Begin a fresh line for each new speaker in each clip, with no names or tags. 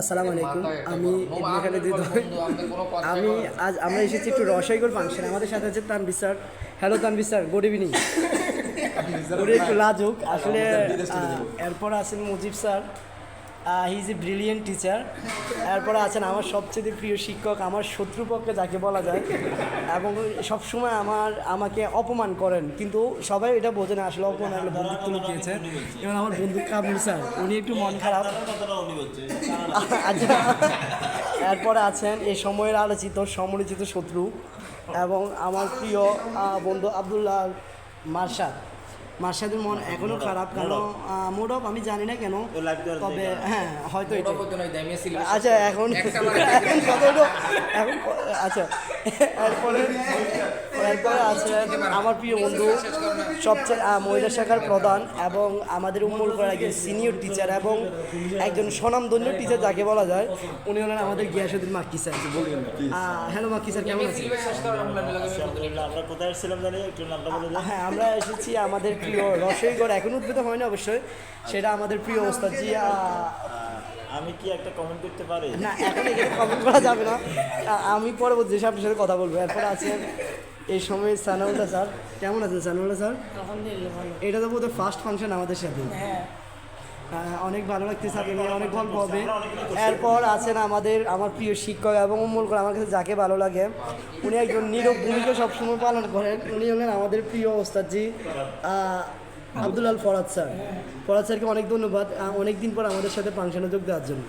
আসসালামু আলাইকুম। আমি। আমি আজ আমরা এসেছি একটু রসাইগড় ফাংশন। আমাদের সাথে আছে Tanvir sir. Hello Tanvir sir. Good evening উনি একটু লাজুক। আসলে এরপর আছেন Mujib sir. He is a brilliant teacher এরপরে আছেন আমার সবচেয়ে প্রিয় শিক্ষক, আমার শত্রুপক্ষে যাকে বলা যায়। এবং সবসময় আমার, আমাকে অপমান করেন, কিন্তু সবাই এটা বোঝে না, আসলে অপমান আসলে বন্ধুত্ব লুকিয়েছে। এবং আমার বন্ধু কাবুল স্যার, উনি একটু মন খারাপ। এরপরে আছেন এই সময়ের আলোচিত সমরিচিত শত্রু। এবং আমার প্রিয় বন্ধু আবদুল্লাহ মার্শাদ। মার্শাদের মন এখনও খারাপ কারণ মোড অফ আমি জানি না কেন তবে হ্যাঁ হয়তো এটা আচ্ছা এখন এখন কত এখন আচ্ছা এরপরে এরপরে আছে আমার প্রিয় বন্ধু সবচেয়ে মহিলা শাখার প্রধান এবং আমাদের উম্মুল করার একজন সিনিয়র টিচার এবং একজন স্বনামধন্য টিচার যাকে বলা যায় উনি হলেন আমাদের Giasuddin makki sir. Hello makki sir কেমন আছেন?
আমরা কোথায় এসেছিলাম জানি? একটু নামটা বলে
হ্যাঁ আমরা এসেছি আমাদের প্রিয় রসইগড় এখন উদ্ভিদ হয়নি অবশ্যই সেটা আমাদের প্রিয় ওস্তাদ জি আহ,
আমি কি একটা কমেন্ট করতে পারি?
না এখন এখানে কমেন্ট করা যাবে না। আমি পরবর্তী এসে আপনার সাথে কথা বলব। এরপরে আছেন এই সময় সানাউল্লাহ স্যার। কেমন আছেন সানাউল্লাহ স্যার?
আলহামদুলিল্লাহ ভালো।
এটা তো বোধহয় ফার্স্ট ফাংশন আমাদের সাথে।
হ্যাঁ।
অনেক ভালো লাগতেছে আপনি নিয়ে অনেক গল্প হবে। এরপর আছেন আমাদের আমার প্রিয় শিক্ষক এবং মূল করে আমার কাছে যাকে ভালো লাগে। উনি একজন নীরব ভূমিকা সবসময় পালন করেন। উনি হলেন আমাদের প্রিয় ওস্তাদজি। আহ, আব্দুল আল ফরাদ স্যার। ফরাদ স্যারকে অনেক ধন্যবাদ। অনেক দিন পর আমাদের সাথে ফাংশনে যোগ দেওয়ার জন্য।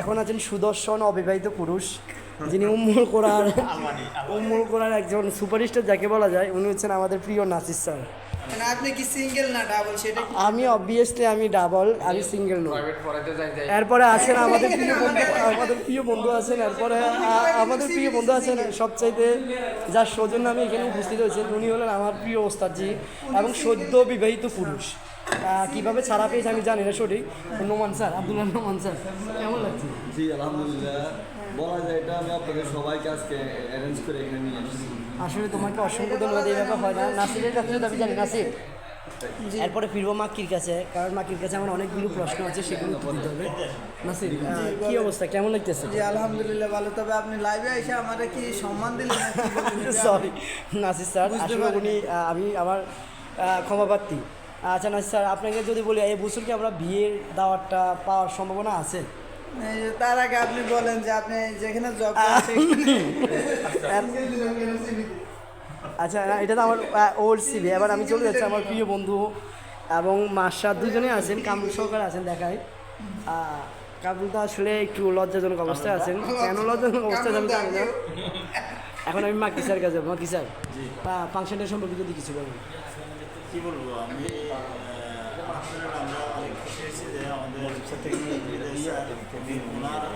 এখন আছেন সুদর্শন অবিবাহিত পুরুষ যিনি উম্মুল করার উম্মুল করার একজন সুপারস্টার যাকে বলা যায়। উনি হচ্ছেন আমাদের প্রিয় নাসির স্যার।
মানে আপনি কি সিঙ্গেল না ডাবল সেটা
আমি অবভিয়াসলি আমি ডাবল আমি সিঙ্গেল নই। এরপরে আছেন আমাদের প্রিয় বন্ধু আমাদের প্রিয় বন্ধু আছেন এরপরে আমাদের প্রিয় বন্ধু আছেন সবচাইতে যার সৌজন্য আমি এখানে উপস্থিত হয়েছেন উনি হলেন আমার প্রিয় ওস্তাদজি এবং সদ্য বিবাহিত পুরুষ। কীভাবে ছাড়া পেয়েছে আমি জানি না সঠিক। নোমান স্যার আব্দুল্লাহ নোমান স্যার কেমন লাগছে?
জি আলহামদুলিল্লাহ। বলা যায় এটা আমি আপনাদের সবাইকে আজকে অ্যারেঞ্জ করে এখানে নিয়ে এসেছি
আসলে তোমাকে অসংখ্য ধন্যবাদ এইভাবে হয় না। নাসিরের কাছে যদি আমি জানি নাসির। এরপরে ফিরবো মাকির কাছে কারণ মাকির কাছে আমার অনেকগুলো প্রশ্ন আছে সেগুলো দিতে হবে। নাসির কি অবস্থা? কেমন লাগতেছে?
জি আলহামদুলিল্লাহ ভালো। তবে আপনি লাইভে এসে আমাদের কি সম্মান দিলেন
সরি নাসির স্যার আসলে উনি আমি আমার ক্ষমাপ্রার্থী। আচ্ছা না স্যার আপনাকে যদি বলি এই বছর কি আমরা বিয়ের দাওয়াতটা পাওয়ার সম্ভাবনা আছে?
তার আগে আপনি বলেন যে আপনি যেখানে জব
আচ্ছা। এটা তো আমার ওল্ড সিবি এবার আমি চলে যাচ্ছি আমার প্রিয় বন্ধু এবং মাসা দুজনে আছেন কামরুল সহকারে আছেন দেখায়। আহ, কামরুল তো আসলে একটু লজ্জাজনক অবস্থায় আছেন। কেন লজ্জাজনক অবস্থায় আমি জানি না। এখন আমি মাকি স্যার কাছে যাব। মাকি স্যার ফাংশনটা সম্পর্কে যদি কিছু বলেন।
কি বলব আমি আমরা অনেক খুশি হয়েছি যে আমাদের ওনার আহ,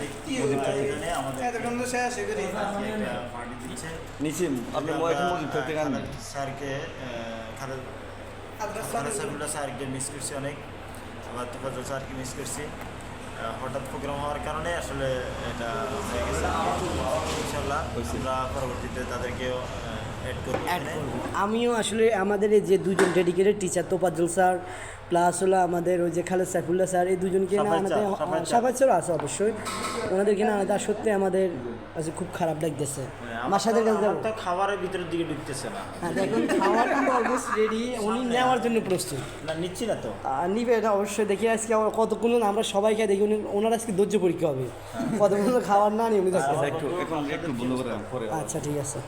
ব্যক্তিগত আমাদের পার্টি দিচ্ছে।
আপনি
স্যারকে আহ, খালেদ
আদ্রাস
খালেদ সাইফুল্লাহ স্যারকে মিস করছি অনেক। আবার তোফাজল স্যারকে মিস করছি। হঠাৎ প্রোগ্রাম হওয়ার কারণে আসলে এটা হয়ে গেছে। ইনশাল্লাহ আমরা পরবর্তীতে তাদেরকেও
আমিও আসলে আমাদের এই যে দুজন dedicated teacher Tofazzal sir plus হলো আমাদের ওই যে খালেদ সাইফুল্লাহ স্যার এই দুজনকে না আনাতে
স্যার।
আছে অবশ্যই। ওনাদেরকে না আনাতে আর সত্যি আমাদের কাছে খুব খারাপ লাগতেছে। মাসাদের কাছে যাব।
তো খাবারের ভিতরের দিকে ঢুকতেছে না।
হ্যাঁ দেখুন খাওয়ার কিন্তু অলমোস্ট রেডি উনি নেওয়ার জন্য প্রস্তুত।
না নিচ্ছি না তো।
আর নিবে এটা অবশ্যই দেখি আজকে আমার কতক্ষণ আমরা সবাই খাই দেখি উনি ওনার আজকে ধৈর্য পরীক্ষা হবে। কতক্ষণ খাবার না নিয়ে উনি থাকতে
একটু এখন একটু বন্ধ করে পরে
আচ্ছা ঠিক আছে।